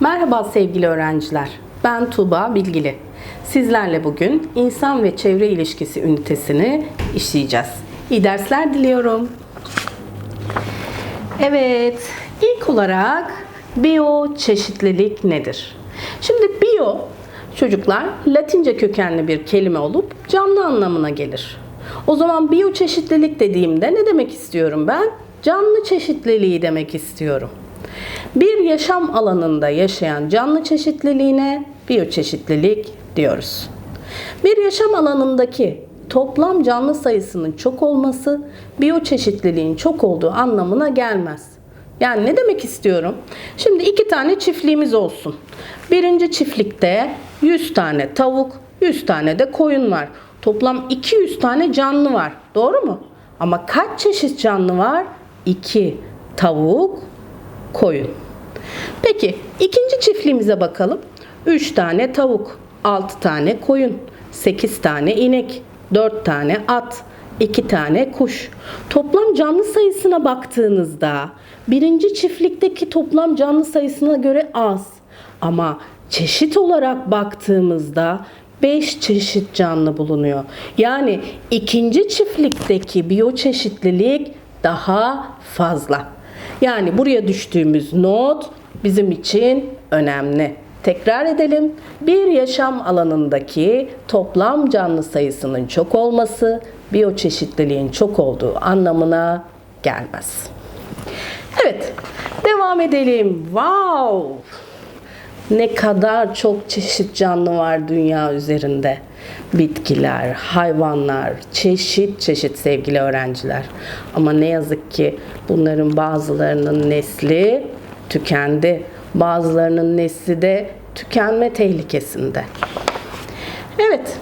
Merhaba sevgili öğrenciler. Ben Tuğba Bilgili. Sizlerle bugün insan ve çevre ilişkisi ünitesini işleyeceğiz. İyi dersler diliyorum. Evet, ilk olarak biyoçeşitlilik nedir? Şimdi biyo çocuklar Latince kökenli bir kelime olup canlı anlamına gelir. O zaman biyoçeşitlilik dediğimde ne demek istiyorum ben? Canlı çeşitliliği demek istiyorum. Bir yaşam alanında yaşayan canlı çeşitliliğine biyoçeşitlilik diyoruz. Bir yaşam alanındaki toplam canlı sayısının çok olması biyoçeşitliliğin çok olduğu anlamına gelmez. Yani ne demek istiyorum? Şimdi iki tane çiftliğimiz olsun. Birinci çiftlikte 100 tane tavuk, 100 tane de koyun var. Toplam 200 tane canlı var. Doğru mu? Ama kaç çeşit canlı var? 2 tavuk, koyun. Peki ikinci çiftliğimize bakalım. 3 tane tavuk, 6 tane koyun, 8 tane inek, 4 tane at, 2 tane kuş. Toplam canlı sayısına baktığınızda birinci çiftlikteki toplam canlı sayısına göre az. Ama çeşit olarak baktığımızda 5 çeşit canlı bulunuyor. Yani ikinci çiftlikteki biyoçeşitlilik daha fazla. Yani buraya düştüğümüz not bizim için önemli. Tekrar edelim. Bir yaşam alanındaki toplam canlı sayısının çok olması biyoçeşitliliğin çok olduğu anlamına gelmez. Evet, devam edelim. Wow! Ne kadar çok çeşit canlı var dünya üzerinde. Bitkiler, hayvanlar, çeşit çeşit sevgili öğrenciler. Ama ne yazık ki bunların bazılarının nesli tükendi. Bazılarının nesli de tükenme tehlikesinde. Evet.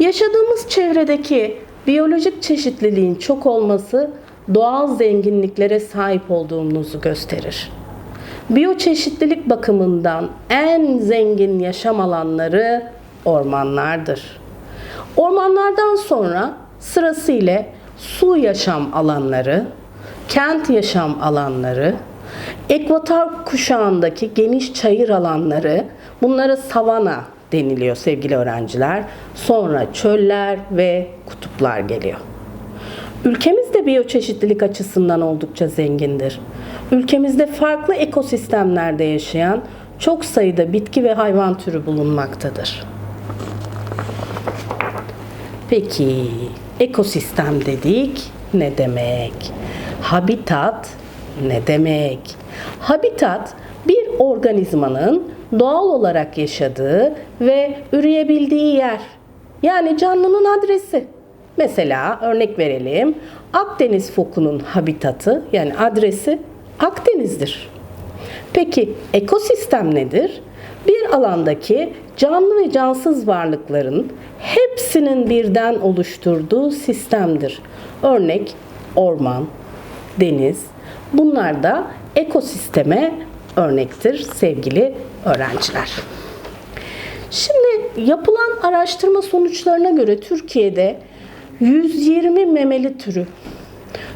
Yaşadığımız çevredeki biyolojik çeşitliliğin çok olması doğal zenginliklere sahip olduğumuzu gösterir. Biyoçeşitlilik bakımından en zengin yaşam alanları ormanlardır. Ormanlardan sonra sırasıyla su yaşam alanları, kent yaşam alanları, ekvator kuşağındaki geniş çayır alanları, bunlara savana deniliyor sevgili öğrenciler. Sonra çöller ve kutuplar geliyor. Ülkemiz de biyoçeşitlilik açısından oldukça zengindir. Ülkemizde farklı ekosistemlerde yaşayan çok sayıda bitki ve hayvan türü bulunmaktadır. Peki ekosistem dedik ne demek? Habitat ne demek? Habitat bir organizmanın doğal olarak yaşadığı ve üreyebildiği yer. Yani canlının adresi. Mesela örnek verelim. Akdeniz fokunun habitatı yani adresi Akdeniz'dir. Peki ekosistem nedir? Bir alandaki canlı ve cansız varlıkların hepsinin birden oluşturduğu sistemdir. Örnek orman, deniz. Bunlar da ekosisteme örnektir sevgili öğrenciler. Şimdi yapılan araştırma sonuçlarına göre Türkiye'de 120 memeli türü,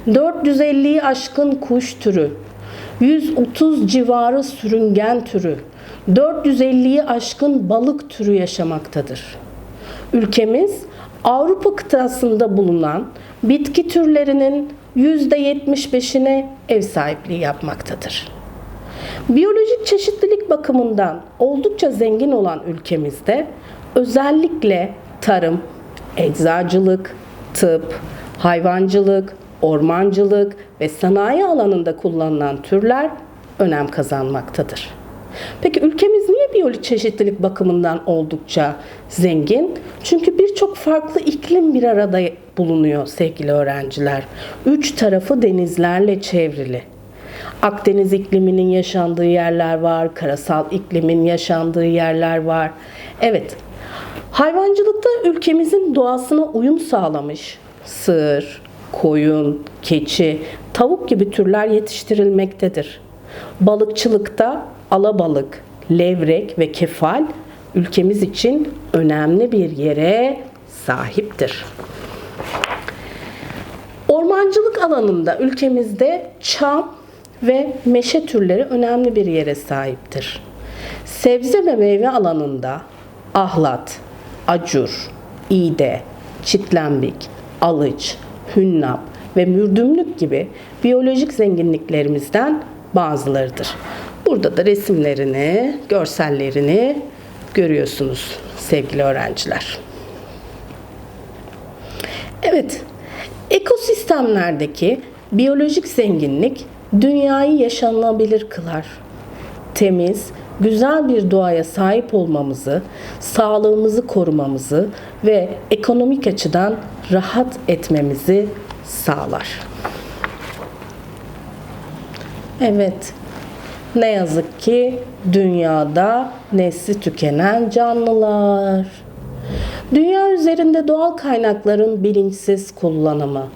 450'yi aşkın kuş türü, 130 civarı sürüngen türü, 450'yi aşkın balık türü yaşamaktadır. Ülkemiz Avrupa kıtasında bulunan bitki türlerinin %75'ine ev sahipliği yapmaktadır. Biyolojik çeşitlilik bakımından oldukça zengin olan ülkemizde özellikle tarım, eczacılık, tıp, hayvancılık, ormancılık ve sanayi alanında kullanılan türler önem kazanmaktadır. Peki ülkemiz niye biyolojik çeşitlilik bakımından oldukça zengin? Çünkü birçok farklı iklim bir arada bulunuyor sevgili öğrenciler. Üç tarafı denizlerle çevrili. Akdeniz ikliminin yaşandığı yerler var, karasal iklimin yaşandığı yerler var. Evet, hayvancılıkta ülkemizin doğasına uyum sağlamış sığır, koyun, keçi, tavuk gibi türler yetiştirilmektedir. Balıkçılıkta alabalık, levrek ve kefal ülkemiz için önemli bir yere sahiptir. Ormancılık alanında ülkemizde çam ve meşe türleri önemli bir yere sahiptir. Sebze ve meyve alanında ahlat, acur, iğde, çitlenbik, alıç, hünnap ve mürdümlük gibi biyolojik zenginliklerimizden bazılarıdır. Burada da resimlerini, görsellerini görüyorsunuz sevgili öğrenciler. Evet, ekosistemlerdeki biyolojik zenginlik dünyayı yaşanılabilir kılar. Temiz, güzel bir doğaya sahip olmamızı, sağlığımızı korumamızı ve ekonomik açıdan rahat etmemizi sağlar. Evet, ne yazık ki dünyada nesli tükenen canlılar. Dünya üzerinde doğal kaynakların bilinçsiz kullanımı,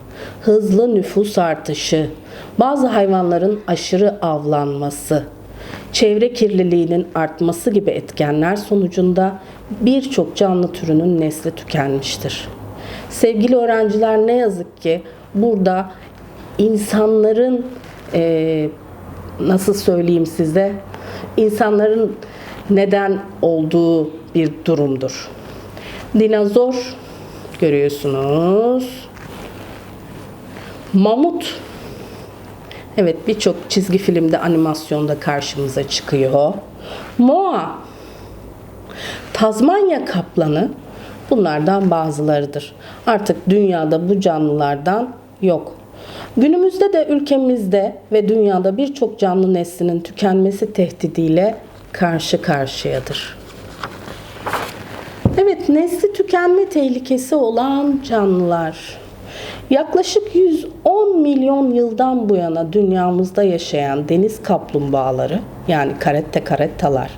hızlı nüfus artışı, bazı hayvanların aşırı avlanması, çevre kirliliğinin artması gibi etkenler sonucunda birçok canlı türünün nesli tükenmiştir. Sevgili öğrenciler ne yazık ki burada insanların eee nasıl söyleyeyim size insanların neden olduğu bir durumdur. Dinozor görüyorsunuz. Mamut Evet birçok çizgi filmde animasyonda karşımıza çıkıyor. Moa Tazmanya kaplanı bunlardan bazılarıdır. Artık dünyada bu canlılardan yok. Günümüzde de ülkemizde ve dünyada birçok canlı neslinin tükenmesi tehdidiyle karşı karşıyadır. Evet, nesli tükenme tehlikesi olan canlılar. Yaklaşık 110 milyon yıldan bu yana dünyamızda yaşayan deniz kaplumbağaları yani karette karettalar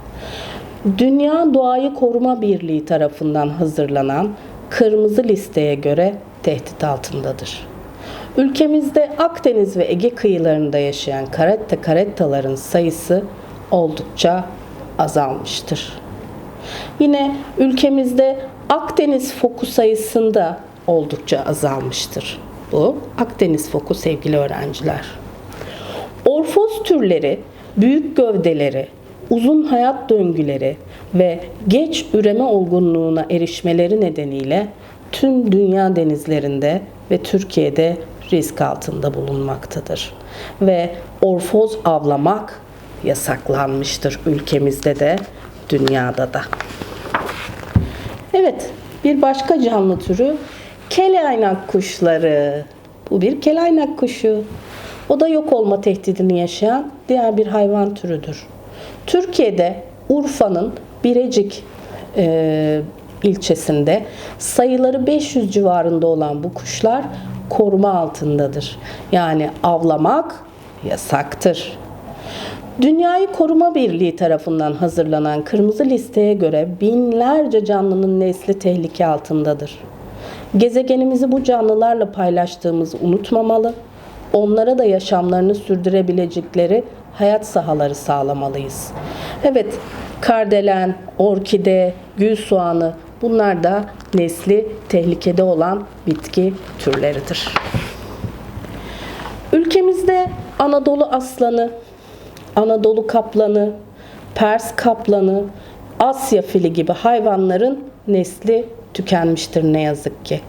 Dünya Doğayı Koruma Birliği tarafından hazırlanan kırmızı listeye göre tehdit altındadır. Ülkemizde Akdeniz ve Ege kıyılarında yaşayan karette karettaların sayısı oldukça azalmıştır. Yine ülkemizde Akdeniz foku sayısında oldukça azalmıştır. Bu Akdeniz foku sevgili öğrenciler. Orfoz türleri, büyük gövdeleri, uzun hayat döngüleri ve geç üreme olgunluğuna erişmeleri nedeniyle tüm dünya denizlerinde ve Türkiye'de risk altında bulunmaktadır. Ve orfoz avlamak yasaklanmıştır ülkemizde de dünyada da. Evet, bir başka canlı türü kelaynak kuşları. Bu bir kelaynak kuşu. O da yok olma tehdidini yaşayan diğer bir hayvan türüdür. Türkiye'de Urfa'nın Birecik e, ilçesinde sayıları 500 civarında olan bu kuşlar koruma altındadır. Yani avlamak yasaktır. Dünyayı Koruma Birliği tarafından hazırlanan kırmızı listeye göre binlerce canlının nesli tehlike altındadır. Gezegenimizi bu canlılarla paylaştığımızı unutmamalı, onlara da yaşamlarını sürdürebilecekleri hayat sahaları sağlamalıyız. Evet, kardelen, orkide, gül soğanı bunlar da nesli tehlikede olan bitki türleridir. Ülkemizde Anadolu aslanı, Anadolu kaplanı, Pers kaplanı, Asya fili gibi hayvanların nesli tükenmiştir ne yazık ki.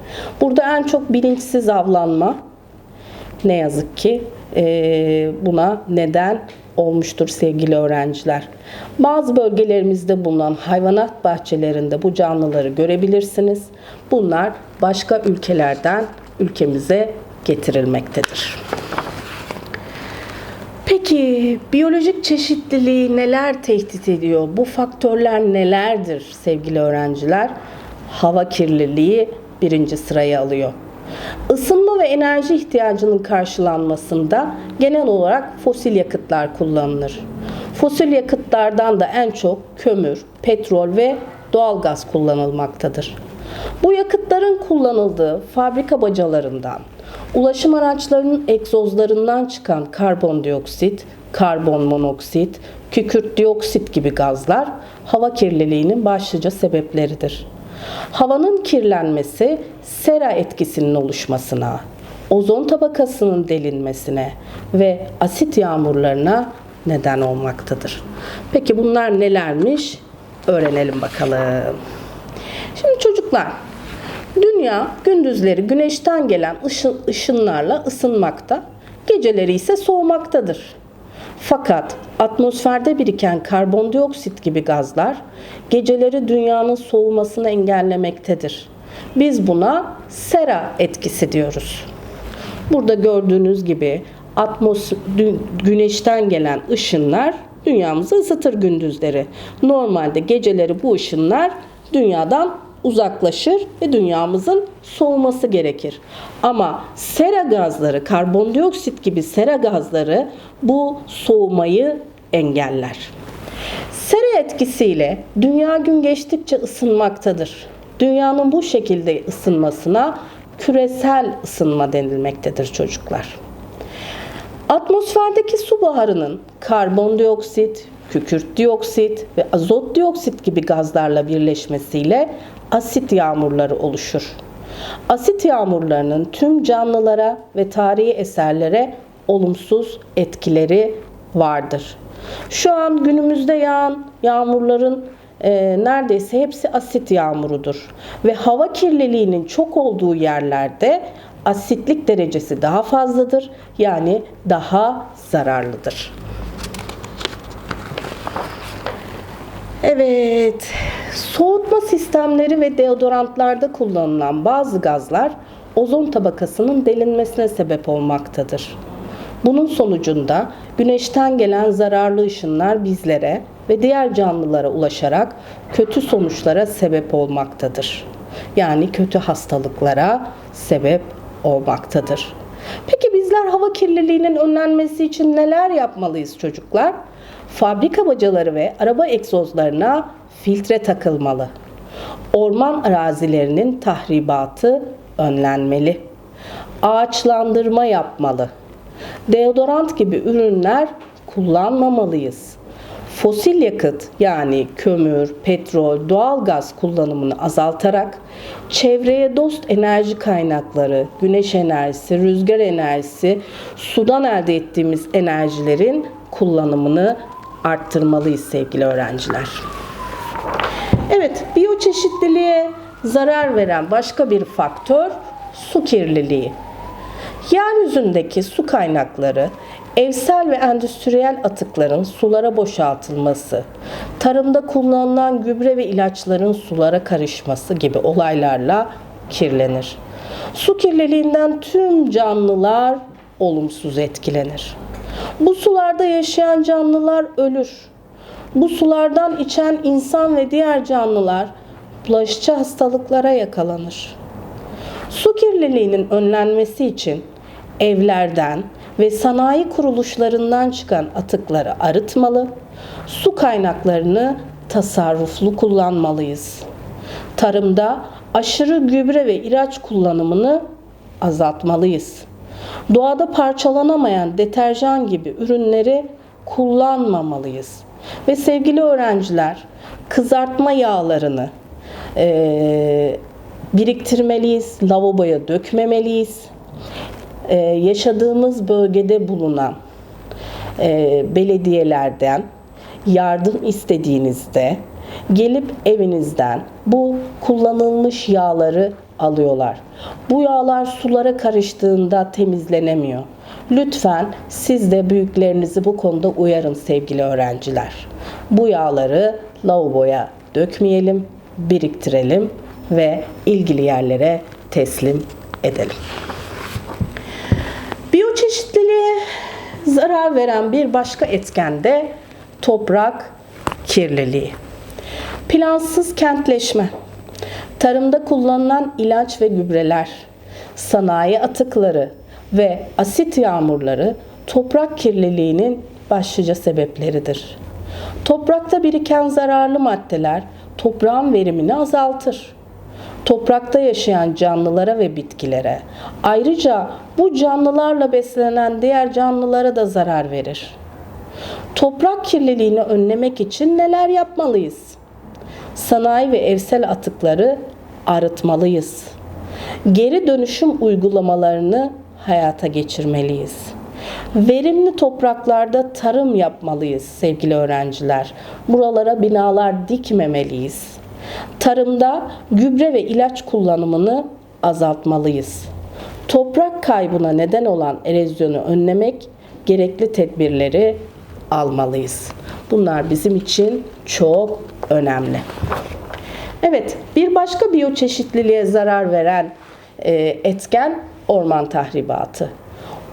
Burada en çok bilinçsiz avlanma ne yazık ki buna neden olmuştur sevgili öğrenciler. Bazı bölgelerimizde bulunan hayvanat bahçelerinde bu canlıları görebilirsiniz. Bunlar başka ülkelerden ülkemize getirilmektedir. Peki biyolojik çeşitliliği neler tehdit ediyor? Bu faktörler nelerdir sevgili öğrenciler? Hava kirliliği birinci sırayı alıyor. Isınma ve enerji ihtiyacının karşılanmasında genel olarak fosil yakıtlar kullanılır. Fosil yakıtlardan da en çok kömür, petrol ve doğalgaz kullanılmaktadır. Bu yakıtların kullanıldığı fabrika bacalarından, ulaşım araçlarının egzozlarından çıkan karbondioksit, karbon monoksit, kükürt dioksit gibi gazlar hava kirliliğinin başlıca sebepleridir. Havanın kirlenmesi sera etkisinin oluşmasına, ozon tabakasının delinmesine ve asit yağmurlarına neden olmaktadır. Peki bunlar nelermiş? Öğrenelim bakalım. Şimdi çocuklar, dünya gündüzleri güneşten gelen ışın, ışınlarla ısınmakta, geceleri ise soğumaktadır. Fakat atmosferde biriken karbondioksit gibi gazlar geceleri dünyanın soğumasını engellemektedir. Biz buna sera etkisi diyoruz. Burada gördüğünüz gibi atmos güneşten gelen ışınlar dünyamızı ısıtır gündüzleri. Normalde geceleri bu ışınlar dünyadan uzaklaşır ve dünyamızın soğuması gerekir. Ama sera gazları, karbondioksit gibi sera gazları bu soğumayı engeller. Sera etkisiyle dünya gün geçtikçe ısınmaktadır. Dünyanın bu şekilde ısınmasına küresel ısınma denilmektedir çocuklar. Atmosferdeki su buharının karbondioksit, kükürt dioksit ve azot dioksit gibi gazlarla birleşmesiyle asit yağmurları oluşur. Asit yağmurlarının tüm canlılara ve tarihi eserlere olumsuz etkileri vardır. Şu an günümüzde yağan yağmurların e, neredeyse hepsi asit yağmurudur. Ve hava kirliliğinin çok olduğu yerlerde asitlik derecesi daha fazladır. Yani daha zararlıdır. Evet, soğutma sistemleri ve deodorantlarda kullanılan bazı gazlar ozon tabakasının delinmesine sebep olmaktadır. Bunun sonucunda güneşten gelen zararlı ışınlar bizlere ve diğer canlılara ulaşarak kötü sonuçlara sebep olmaktadır. Yani kötü hastalıklara sebep olmaktadır. Peki bizler hava kirliliğinin önlenmesi için neler yapmalıyız çocuklar? Fabrika bacaları ve araba egzozlarına filtre takılmalı. Orman arazilerinin tahribatı önlenmeli. Ağaçlandırma yapmalı. Deodorant gibi ürünler kullanmamalıyız. Fosil yakıt yani kömür, petrol, doğal gaz kullanımını azaltarak çevreye dost enerji kaynakları, güneş enerjisi, rüzgar enerjisi, sudan elde ettiğimiz enerjilerin kullanımını arttırmalıyız sevgili öğrenciler. Evet, biyoçeşitliliğe zarar veren başka bir faktör su kirliliği. Yeryüzündeki su kaynakları, evsel ve endüstriyel atıkların sulara boşaltılması, tarımda kullanılan gübre ve ilaçların sulara karışması gibi olaylarla kirlenir. Su kirliliğinden tüm canlılar olumsuz etkilenir. Bu sularda yaşayan canlılar ölür. Bu sulardan içen insan ve diğer canlılar bulaşıcı hastalıklara yakalanır. Su kirliliğinin önlenmesi için evlerden ve sanayi kuruluşlarından çıkan atıkları arıtmalı, su kaynaklarını tasarruflu kullanmalıyız. Tarımda aşırı gübre ve ilaç kullanımını azaltmalıyız. Doğada parçalanamayan deterjan gibi ürünleri kullanmamalıyız. Ve sevgili öğrenciler, kızartma yağlarını e, biriktirmeliyiz, lavaboya dökmemeliyiz. Ee, yaşadığımız bölgede bulunan e, belediyelerden yardım istediğinizde gelip evinizden bu kullanılmış yağları alıyorlar. Bu yağlar sulara karıştığında temizlenemiyor. Lütfen siz de büyüklerinizi bu konuda uyarın sevgili öğrenciler. Bu yağları lavaboya dökmeyelim, biriktirelim ve ilgili yerlere teslim edelim. Biyoçeşitliliğe zarar veren bir başka etken de toprak kirliliği. Plansız kentleşme, tarımda kullanılan ilaç ve gübreler, sanayi atıkları ve asit yağmurları toprak kirliliğinin başlıca sebepleridir. Toprakta biriken zararlı maddeler toprağın verimini azaltır toprakta yaşayan canlılara ve bitkilere, ayrıca bu canlılarla beslenen diğer canlılara da zarar verir. Toprak kirliliğini önlemek için neler yapmalıyız? Sanayi ve evsel atıkları arıtmalıyız. Geri dönüşüm uygulamalarını hayata geçirmeliyiz. Verimli topraklarda tarım yapmalıyız sevgili öğrenciler. Buralara binalar dikmemeliyiz. Tarımda gübre ve ilaç kullanımını azaltmalıyız. Toprak kaybına neden olan erozyonu önlemek gerekli tedbirleri almalıyız. Bunlar bizim için çok önemli. Evet, bir başka biyoçeşitliliğe zarar veren e, etken orman tahribatı.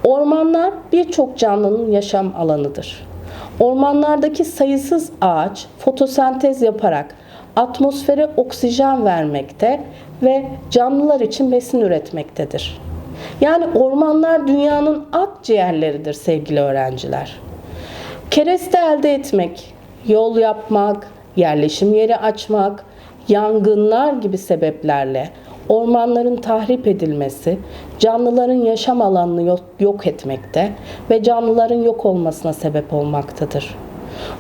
Ormanlar birçok canlının yaşam alanıdır. Ormanlardaki sayısız ağaç fotosentez yaparak atmosfere oksijen vermekte ve canlılar için besin üretmektedir. Yani ormanlar dünyanın akciğerleridir sevgili öğrenciler. Kereste elde etmek, yol yapmak, yerleşim yeri açmak, yangınlar gibi sebeplerle ormanların tahrip edilmesi, canlıların yaşam alanını yok, yok etmekte ve canlıların yok olmasına sebep olmaktadır.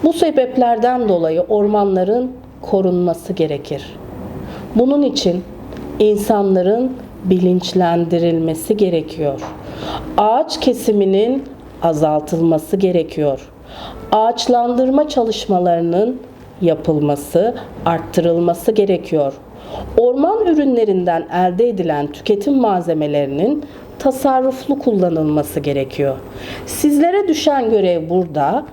Bu sebeplerden dolayı ormanların korunması gerekir. Bunun için insanların bilinçlendirilmesi gerekiyor. Ağaç kesiminin azaltılması gerekiyor. Ağaçlandırma çalışmalarının yapılması, arttırılması gerekiyor. Orman ürünlerinden elde edilen tüketim malzemelerinin tasarruflu kullanılması gerekiyor. Sizlere düşen görev burada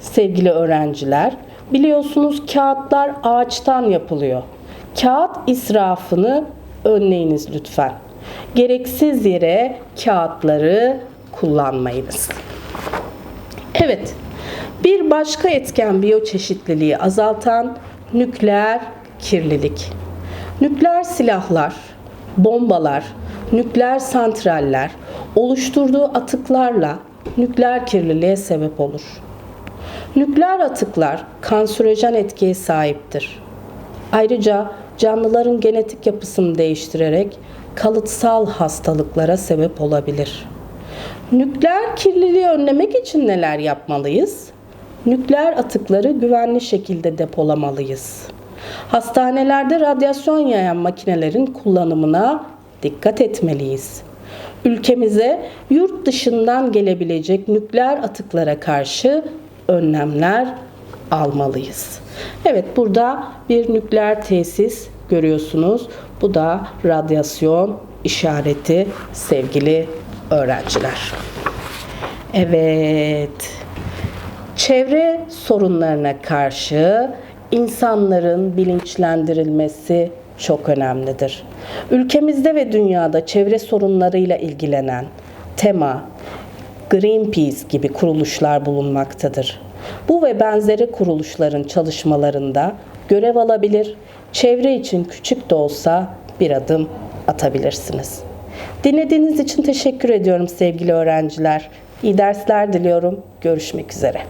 sevgili öğrenciler. Biliyorsunuz kağıtlar ağaçtan yapılıyor. Kağıt israfını önleyiniz lütfen. Gereksiz yere kağıtları kullanmayınız. Evet, bir başka etken biyoçeşitliliği azaltan nükleer kirlilik. Nükleer silahlar, bombalar, nükleer santraller oluşturduğu atıklarla nükleer kirliliğe sebep olur. Nükleer atıklar kanserojen etkiye sahiptir. Ayrıca canlıların genetik yapısını değiştirerek kalıtsal hastalıklara sebep olabilir. Nükleer kirliliği önlemek için neler yapmalıyız? Nükleer atıkları güvenli şekilde depolamalıyız. Hastanelerde radyasyon yayan makinelerin kullanımına dikkat etmeliyiz. Ülkemize yurt dışından gelebilecek nükleer atıklara karşı önlemler almalıyız. Evet burada bir nükleer tesis görüyorsunuz. Bu da radyasyon işareti sevgili öğrenciler. Evet. Çevre sorunlarına karşı insanların bilinçlendirilmesi çok önemlidir. Ülkemizde ve dünyada çevre sorunlarıyla ilgilenen tema, Greenpeace gibi kuruluşlar bulunmaktadır. Bu ve benzeri kuruluşların çalışmalarında görev alabilir, çevre için küçük de olsa bir adım atabilirsiniz. Dinlediğiniz için teşekkür ediyorum sevgili öğrenciler. İyi dersler diliyorum. Görüşmek üzere.